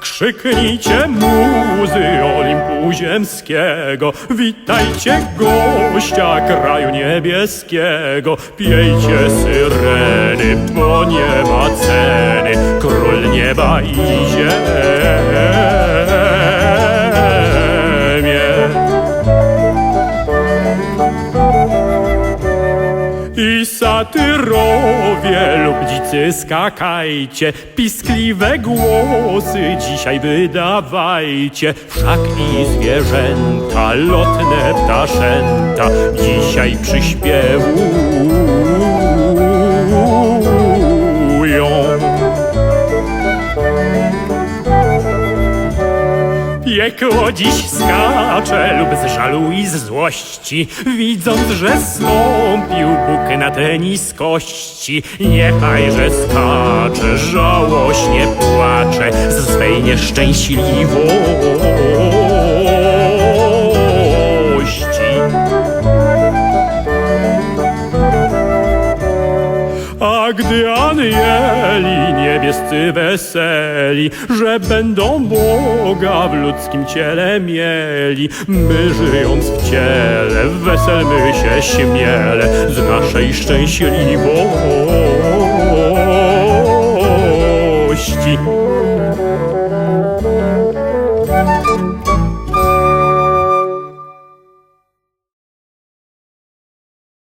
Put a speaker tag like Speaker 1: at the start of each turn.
Speaker 1: Krzyknijcie muzy Olimpu ziemskiego. Witajcie gościa kraju niebieskiego. Piejcie syreny, bo nie ma ceny. Król nieba i ziemi satyrowie lub dzicy skakajcie, piskliwe głosy dzisiaj wydawajcie. Wszak i zwierzęta, lotne ptaszęta dzisiaj przyśpiewują. Piekło dziś skacze lub z żalu i z złości, widząc, że stąpił Na te niskości. Niechajże skacze, żałośnie płacze z swej nieszczęśliwości. A gdy anieli wszyscy weseli, że będą Boga w ludzkim ciele mieli. My żyjąc w ciele, weselmy się śmiele z naszej szczęśliwości.